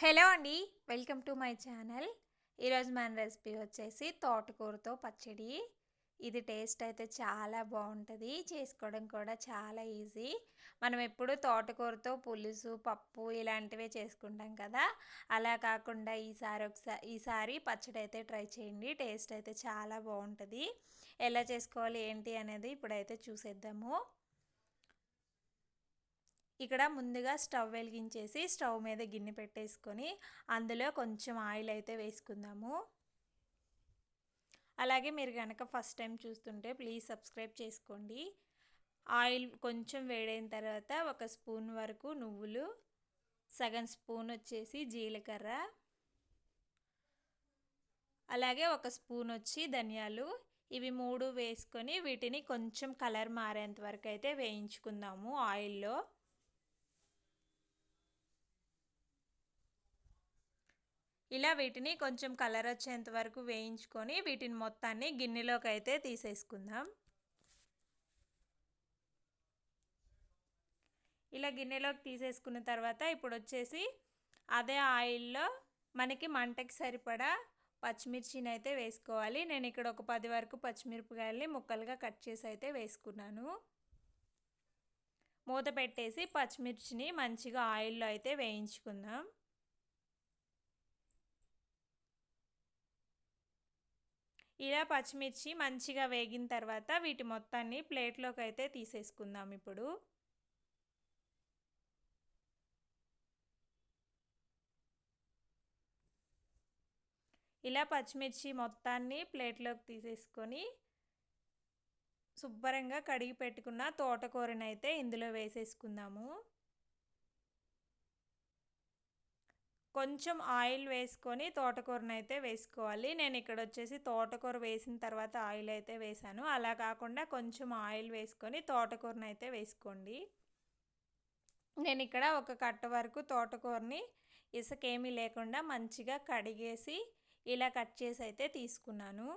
Hello అండి welcome to my channel. ఈరోజు మన రెసిపీ వచ్చేసి తోటకూరతో పచ్చడి. ఇది టేస్ట్ అయితే చాలా బాగుంటుంది చేసుకోవడం కూడా చాలా ఈజీ. మనం ఎప్పుడు తోటకూరతో పులుసు పప్పు ఇలాంటివే చేసుకుంటాం కదా. అలా కాకుండా ఈసారి ఒకసారి ఈసారి పచ్చడి అయితే ట్రై చేయండి టేస్ట్ అయితే చాలా బాగుంటుంది. ఎలా చేసుకోవాలి ఏంటి అనేది ఇప్పుడైతే చూసేద్దాము. ఇక్కడ ముందుగా స్టవ్ వెలిగించేసి స్టవ్ మీద గిన్నె పెట్టేసుకొని అందులో కొంచెం ఆయిల్ అయితే వేసుకుందాము. అలాగే మీరు కనుక ఫస్ట్ టైం చూస్తుంటే ప్లీజ్ సబ్స్క్రైబ్ చేసుకోండి. ఆయిల్ కొంచెం వేడైన తర్వాత ఒక స్పూన్ వరకు నువ్వులు సగం స్పూన్ వచ్చేసి జీలకర్ర అలాగే ఒక స్పూన్ వచ్చి ధనియాలు. ఇవి మూడు వేసుకొని వీటిని కొంచెం కలర్ మారేంత వరకు అయితే వేయించుకుందాము ఆయిల్లో. ఇలా వీటిని కొంచెం కలర్ వచ్చేంత వరకు వేయించుకొని వీటిని మొత్తాన్ని గిన్నెలోకి అయితే తీసేసుకుందాం. ఇలా గిన్నెలోకి తీసేసుకున్న తర్వాత ఇప్పుడు వచ్చేసి అదే ఆయిల్లో మనకి మంటకి సరిపడా పచ్చిమిర్చిని అయితే వేసుకోవాలి. నేను ఇక్కడ ఒక పది వరకు పచ్చిమిరపకాయలని ముక్కలుగా కట్ చేసి అయితే వేసుకున్నాను. మూత పెట్టేసి పచ్చిమిర్చిని మంచిగా ఆయిల్లో అయితే వేయించుకుందాం. ఇలా పచ్చిమిర్చి మంచిగా వేగిన తర్వాత వీటి మొత్తాన్ని ప్లేట్లోకి అయితే తీసేసుకుందాం ఇప్పుడు. ఇలా పచ్చిమిర్చి మొత్తాన్ని ప్లేట్లోకి తీసేసుకొని శుభ్రంగా కడిగి పెట్టుకున్న తోటకూరనైతే ఇందులో వేసేసుకుందాము. కొంచెం ఆయిల్ వేసుకొని తోటకూరను అయితే వేసుకోవాలి. నేను ఇక్కడ వచ్చేసి తోటకూర వేసిన తర్వాత ఆయిల్ అయితే వేసాను. అలా కాకుండా కొంచెం ఆయిల్ వేసుకొని తోటకూరను అయితే వేసుకోండి. నేను ఇక్కడ ఒక కట్ట వరకు తోటకూరని ఇసుకేమీ లేకుండా మంచిగా కడిగేసి ఇలా కట్ చేసి అయితే తీసుకున్నాను.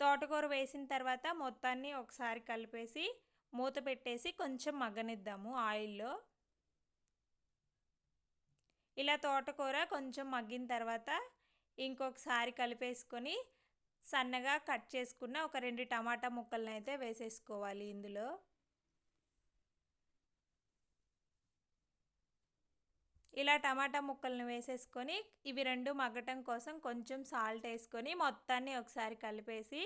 తోటకూర వేసిన తర్వాత మొత్తాన్ని ఒకసారి కలిపేసి మూత పెట్టేసి కొంచెం మగ్గనిద్దాము ఆయిల్లో. ఇలా తోటకూర కొంచెం మగ్గిన తర్వాత ఇంకొకసారి కలిపేసుకొని సన్నగా కట్ చేసుకున్న ఒక రెండు టమాటా ముక్కలను అయితే వేసేసుకోవాలి ఇందులో. ఇలా టమాటా ముక్కలను వేసేసుకొని ఇవి రెండు మగ్గటం కోసం కొంచెం సాల్ట్ వేసుకొని మొత్తాన్ని ఒకసారి కలిపేసి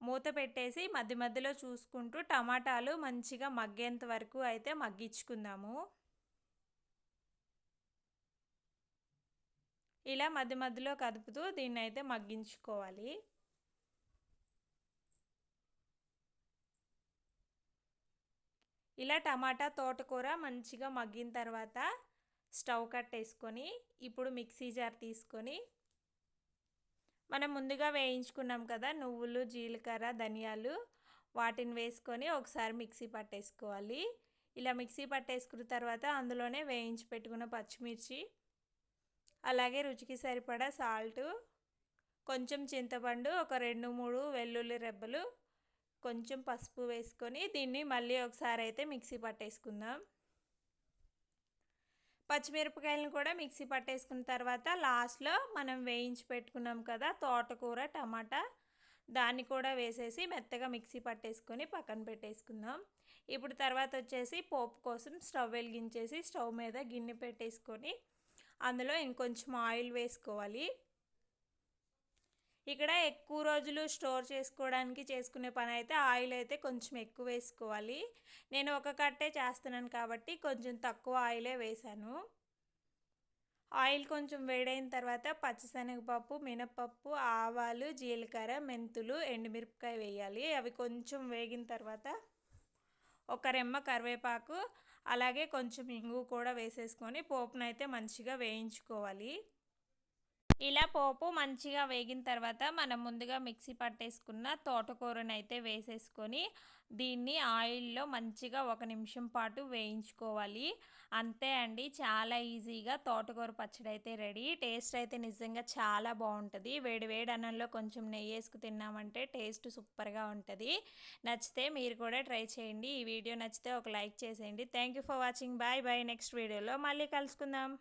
మూత పెట్టేసి మధ్య మధ్యలో చూసుకుంటూ టమాటాలు మంచిగా మగ్గేంత వరకు అయితే మగ్గించుకుందాము. ఇలా మధ్య మధ్యలో కదుపుతూ దీన్ని అయితే మగ్గించుకోవాలి. ఇలా టమాటా తోటకూర మంచిగా మగ్గిన తర్వాత స్టవ్ కట్టేసుకొని ఇప్పుడు మిక్సీ జార్ తీసుకొని మనం ముందుగా వేయించుకున్నాం కదా నువ్వులు జీలకర్ర ధనియాలు వాటిని వేసుకొని ఒకసారి మిక్సీ పట్టేసుకోవాలి. ఇలా మిక్సీ పట్టేసుకున్న తర్వాత అందులోనే వేయించి పెట్టుకున్న పచ్చిమిర్చి అలాగే రుచికి సరిపడా సాల్ట్ కొంచెం చింతపండు ఒక రెండు మూడు వెల్లుల్లి రెబ్బలు కొంచెం పసుపు వేసుకొని దీన్ని మళ్ళీ ఒకసారి అయితే మిక్సీ పట్టేసుకుందాం. పచ్చిమిరపకాయలను కూడా మిక్సీ పట్టేసుకున్న తర్వాత లాస్ట్లో మనం వేయించి పెట్టుకున్నాం కదా తోటకూర టమాటా దాన్ని కూడా వేసేసి మెత్తగా మిక్సీ పట్టేసుకొని పక్కన పెట్టేసుకుందాం. ఇప్పుడు తర్వాత వచ్చేసి పోపు కోసం స్టవ్ వెలిగించేసి స్టవ్ మీద గిన్నె పెట్టేసుకొని అందులో ఇంకొంచెం ఆయిల్ వేసుకోవాలి. ఇక్కడ ఎక్కువ రోజులు స్టోర్ చేసుకోవడానికి చేసుకునే పని అయితే ఆయిల్ అయితే కొంచెం ఎక్కువ వేసుకోవాలి. నేను ఒక కట్టే చేస్తున్నాను కాబట్టి కొంచెం తక్కువ ఆయిలే వేశాను. ఆయిల్ కొంచెం వేడైన తర్వాత పచ్చిశనగపప్పు మినపప్పు ఆవాలు జీలకర్ర మెంతులు ఎండుమిరపకాయ వేయాలి. అవి కొంచెం వేగిన తర్వాత ఒక రెమ్మ కరివేపాకు అలాగే కొంచెం ఇంగు కూడా వేసేసుకొని పోపునైతే మంచిగా వేయించుకోవాలి. ఇలా పోపు మంచిగా వేగిన తర్వాత మనం ముందుగా మిక్సీ పట్టేసుకున్న తోటకూరను అయితే వేసేసుకొని దీన్ని ఆయిల్లో మంచిగా ఒక నిమిషం పాటు వేయించుకోవాలి. అంతే అండి చాలా ఈజీగా తోటకూర పచ్చడి అయితే రెడీ. టేస్ట్ అయితే నిజంగా చాలా బాగుంటుంది. వేడి వేడి అన్నంలో కొంచెం నెయ్యి వేసుకు తిన్నామంటే టేస్ట్ సూపర్గా ఉంటుంది. నచ్చితే మీరు కూడా ట్రై చేయండి. ఈ వీడియో నచ్చితే ఒక లైక్ చేసేయండి. Thank for watching. Bye bye. Next వీడియోలో మళ్ళీ కలుసుకుందాం.